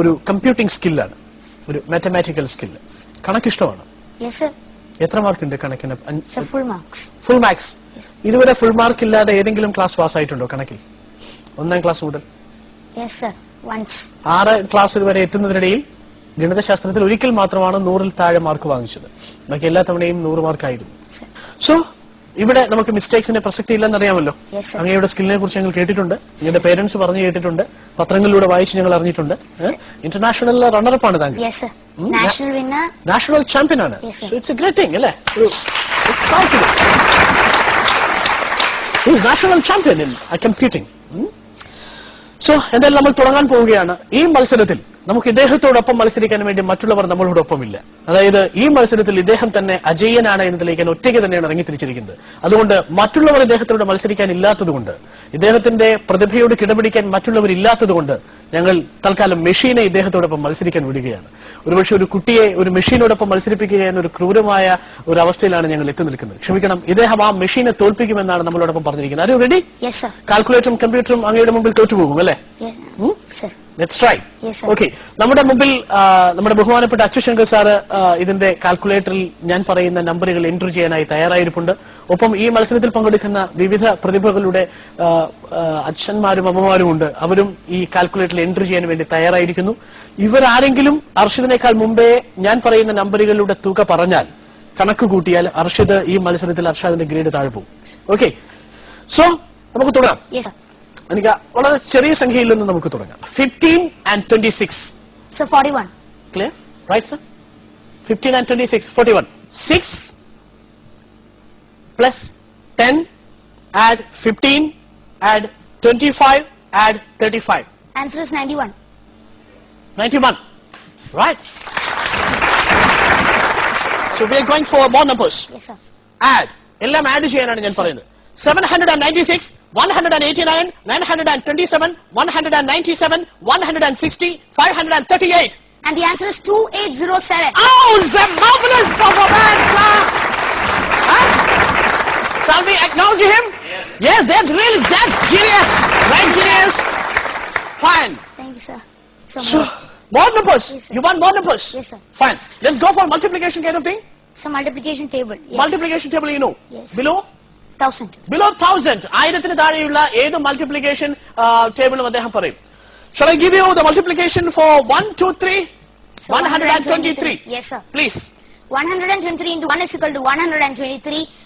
ഒരു കമ്പ്യൂട്ടിംഗ് സ്കില്ലാണ് ഒരു mathematical skill കണക്ക് ഇഷ്ടമാണ് എത്ര മാർക്ക് ഉണ്ട് കണക്കിന് ഫുൾ മാർക്സ് ഇതുവരെ ഫുൾ മാർക്ക് ഇല്ലാതെ ഏതെങ്കിലും ക്ലാസ് പാസ് ആയിട്ടുണ്ടോ കണക്കിൽ ഒന്നാം ക്ലാസ് മുതൽ ആറ് ക്ലാസ് ഇതുവരെ എത്തുന്നതിനിടയിൽ ഗണിതശാസ്ത്രത്തിൽ ഒരിക്കൽ മാത്രമാണ് നൂറിൽ താഴെ മാർക്ക് വാങ്ങിച്ചത് ബാക്കി എല്ലാ തവണയും നൂറ് മാർക്കായിരുന്നു സോ ഇവിടെ നമുക്ക് മിസ്റ്റേക്സിന്റെ പ്രസക്തി ഇല്ലെന്നറിയാമല്ലോ അങ്ങയുടെ സ്കില്ലിനെ കുറിച്ച് ഞങ്ങൾ കേട്ടിട്ടുണ്ട് നിങ്ങളുടെ പേരൻസ് പറഞ്ഞു കേട്ടിട്ടുണ്ട് പത്രങ്ങളിലൂടെ വായിച്ച് ഞങ്ങൾ അറിഞ്ഞിട്ടുണ്ട് ഇന്റർനാഷണൽ റണ്ണറപ്പ് ആണ് താങ്കൾ നാഷണൽ ചാമ്പ്യൻ ആണ് ഇറ്റ്സ് എ അല്ലേ national champion in computing so എന്തായാലും നമ്മൾ തുടങ്ങാൻ പോവുകയാണ് ഈ മത്സരത്തിൽ നമുക്ക് ഇദ്ദേഹത്തോടൊപ്പം മത്സരിക്കാൻ വേണ്ടി മറ്റുള്ളവർ ഇല്ല അതായത് ഈ മത്സരത്തിൽ ഇദ്ദേഹം തന്നെ അജയ്യനാണ് എന്നതിലേക്ക് ഒറ്റയ്ക്ക് തന്നെയാണ് ഇറങ്ങിത്തിരിച്ചിരിക്കുന്നത് അതുകൊണ്ട് മറ്റുള്ളവർ ഇദ്ദേഹത്തോട് മത്സരിക്കാൻ ഇല്ലാത്തതുകൊണ്ട് ഇദ്ദേഹത്തിന്റെ പ്രതിഭയോട് കിടപിടിക്കാൻ മറ്റുള്ളവരില്ലാത്തതുകൊണ്ട് ഞങ്ങൾ തൽക്കാലം മെഷീനെ ഇദ്ദേഹത്തോടൊപ്പം മത്സരിക്കാൻ വിടുകയാണ് ഒരുപക്ഷെ ഒരു കുട്ടിയെ ഒരു മെഷീനോടൊപ്പം മത്സരിപ്പിക്കുക എന്നൊരു ഒരു ക്രൂരമായ ഒരു അവസ്ഥയിലാണ് ഞങ്ങൾ എത്തി നിൽക്കുന്നത് ക്ഷമിക്കണം ഇദ്ദേഹം ആ മെഷീനെ തോൽപ്പിക്കുമെന്നാണ് നമ്മളോടൊപ്പം പറഞ്ഞിരിക്കുന്നത് ആരും റെഡി കാൽക്കുലേറ്ററും കമ്പ്യൂട്ടറും അങ്ങയുടെ മുമ്പിൽ തോറ്റുപോകും അല്ലേ ലെറ്റ്സ് ട്രൈ ഓക്കെ നമ്മുടെ മുമ്പിൽ നമ്മുടെ ബഹുമാനപ്പെട്ട അച്യുശങ്കർ സാറ് ഇതിന്റെ കാൽക്കുലേറ്ററിൽ ഞാൻ പറയുന്ന നമ്പറുകൾ എൻട്രി ചെയ്യാനായി തയ്യാറായിരിപ്പുണ്ട് ഒപ്പം ഈ മത്സരത്തിൽ പങ്കെടുക്കുന്ന വിവിധ പ്രതിഭകളുടെ അച്ഛന്മാരും അമ്മമാരും ഉണ്ട് അവരും ഈ കാൽക്കുലേറ്ററിൽ എൻട്രി ചെയ്യാൻ വേണ്ടി തയ്യാറായിരിക്കുന്നു ഇവരാരെങ്കിലും അർഷിദിനേക്കാൾ മുമ്പേ ഞാൻ പറയുന്ന നമ്പറുകളുടെ തുക പറഞ്ഞാൽ കണക്ക് കൂട്ടിയാൽ അർഷിദ് ഈ മത്സരത്തിൽ അർഷാദിന്റെ ഗ്രേഡ് താഴെ പോകും ഓക്കെ സോ നമുക്ക് തുടങ്ങാം അനിക വളരെ ചെറിയ സംഖ്യയിൽ നിന്ന് നമുക്ക് തുടങ്ങാം fifteen and twenty six sir forty one clear right sir fifteen and twenty six forty one six plus ten add fifteen add twenty five add thirty five answer is ninety one ninety one right So we are going for more numbers. Yes, sir. Add. എല്ലാം add ചെയ്യാനാണ് ഞാൻ പറയുന്നത് seven hundred and ninety six 189, 927, 197, 160, 538. And the answer is 2807. Oh, it's a marvelous performance! Huh? Shall we acknowledge him? Yes. Yes, that's really, that's genius. Right, genius. Fine. Thank you, sir. So, so more numbers. Yes, you want more numbers? Yes, sir. Fine. Let's go for multiplication kind of thing. Some multiplication table. Yes. Multiplication table, you know. Yes. Below? Below thousand. Thousand below thousand ആയിരത്തിന് താഴെയുള്ള ഏത് multiplication ടേബിളും അദ്ദേഹം പറയും Shall I give you the multiplication for 1, 2, 3? 123. 123. Yes, sir. Please. 123 into 1 is equal to 123.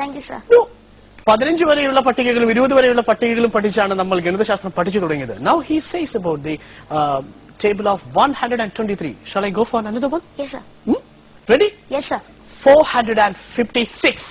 Thank you sir പതിനഞ്ച് വരെയുള്ള പട്ടികകളും ഇരുപത് വരെയുള്ള പട്ടികകളും പഠിച്ചാണ് നമ്മൾ ഗണിതശാസ്ത്രം പഠിച്ചു തുടങ്ങിയത് now he says about the table of one hundred and twenty three shall I go for another one ready yes sir four hundred and fifty six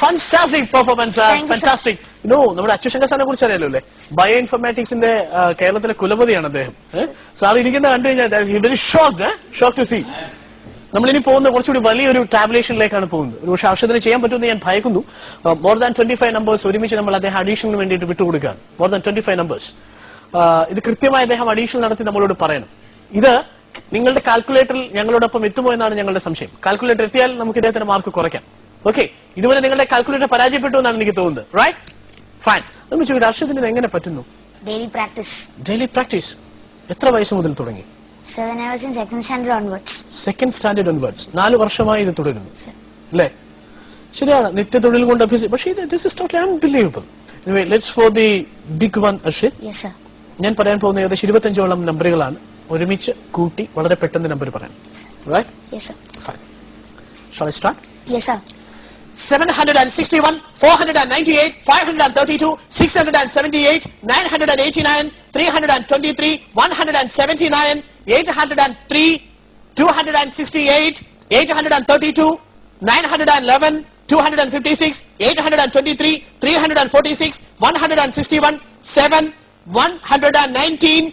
fantastic performance fantastic no നമ്മുടെ അച്യു ശങ്കർ സാറിനെ കുറിച്ച് അറിയാലോ അല്ലേ ബയോ ഇൻഫർമാറ്റിക്സിന്റെ കേരളത്തിലെ കുലപതിയാണ് അദ്ദേഹം sir ഇരിക്കുന്ന കണ്ടു കഴിഞ്ഞാൽ ഷോക്ക് ഷോക്ക് ടു സി നമ്മളിനി പോകുന്ന കുറച്ചുകൂടി വലിയൊരു ടാബ്ലേഷനിലേക്കാണ് പോകുന്നത് ഒരു പക്ഷേ ഔഷധത്തിന് ചെയ്യാൻ പറ്റുമെന്ന് ഞാൻ ഭയക്കുന്നു more than twenty five numbers ഒരുമിച്ച് നമ്മൾ അദ്ദേഹം അഡീഷണലിന് വേണ്ടിയിട്ട് വിട്ടുകൊടുക്കുകയാണ് more than twenty five numbers ഇത് കൃത്യമായി അദ്ദേഹം അഡീഷണൽ നടത്തി നമ്മളോട് പറയണം ഇത് നിങ്ങളുടെ കാൽക്കുലേറ്ററിൽ ഞങ്ങളോടൊപ്പം എത്തുമോ എന്നാണ് ഞങ്ങളുടെ സംശയം കാൽക്കുലേറ്റർ എത്തിയാൽ നമുക്ക് ഇദ്ദേഹത്തിന്റെ മാർക്ക് കുറയ്ക്കാം ഓക്കെ ഇതുവരെ നിങ്ങളുടെ കാൽക്കുലേറ്റർ പരാജയപ്പെട്ടു എന്നാണ് എനിക്ക് തോന്നുന്നത് റൈറ്റ് ഫൈൻ നമ്മൾ ചോദിക്കട്ടെ ഹർഷത്തിന് എങ്ങനെ പറ്റുന്നു ഡെയിലി പ്രാക്ടീസ് ഡെയിലി പ്രാക്ടീസ് എത്ര വയസ്സ് മുതൽ തുടങ്ങി second standard onwards second standard നാല് വർഷമായി ഇത് തുടരുന്നു അല്ലേ ശരിയാണ് നിത്യ തൊഴിൽ കൊണ്ട് അഭ്യസിച്ചു പക്ഷേ ലെറ്റ്സ് ഫോർ ദി വൺ ഞാൻ പറയാൻ പോകുന്ന ഏകദേശം ഇരുപത്തിയഞ്ചോളം നമ്പറുകളാണ് the the What are Right. Yes, sir. Fine. Shall വളരെ start? Yes, sir. Seven hundred and sixty-one, four hundred and ninety-eight, five hundred and thirty-two, six hundred and seventy-eight, nine hundred and eighty-nine, three hundred and twenty-three, one hundred and seventy-nine, eight hundred and three, two hundred and sixty-eight, eight hundred and thirty-two, nine hundred and eleven, two hundred and fifty-six, eight hundred and twenty-three, three hundred and forty-six, one hundred and sixty-one, seven, one hundred and nineteen.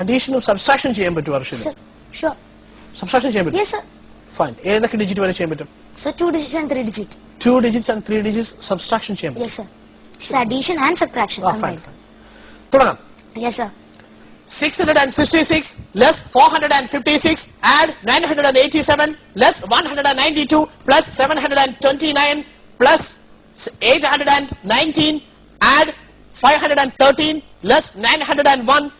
addition of subtraction chamber to Arshini? sure. Subtraction chamber? Yes, sir. Fine. Where the digit chamber? Sir, two digits and three digits. Two digits and three digits subtraction chamber? Yes, sir. So addition and subtraction. Oh, fine, fine. Tudakam. Yes, sir. 666 less 456 add 987 less 192 plus 729 plus 819 add 513 less 901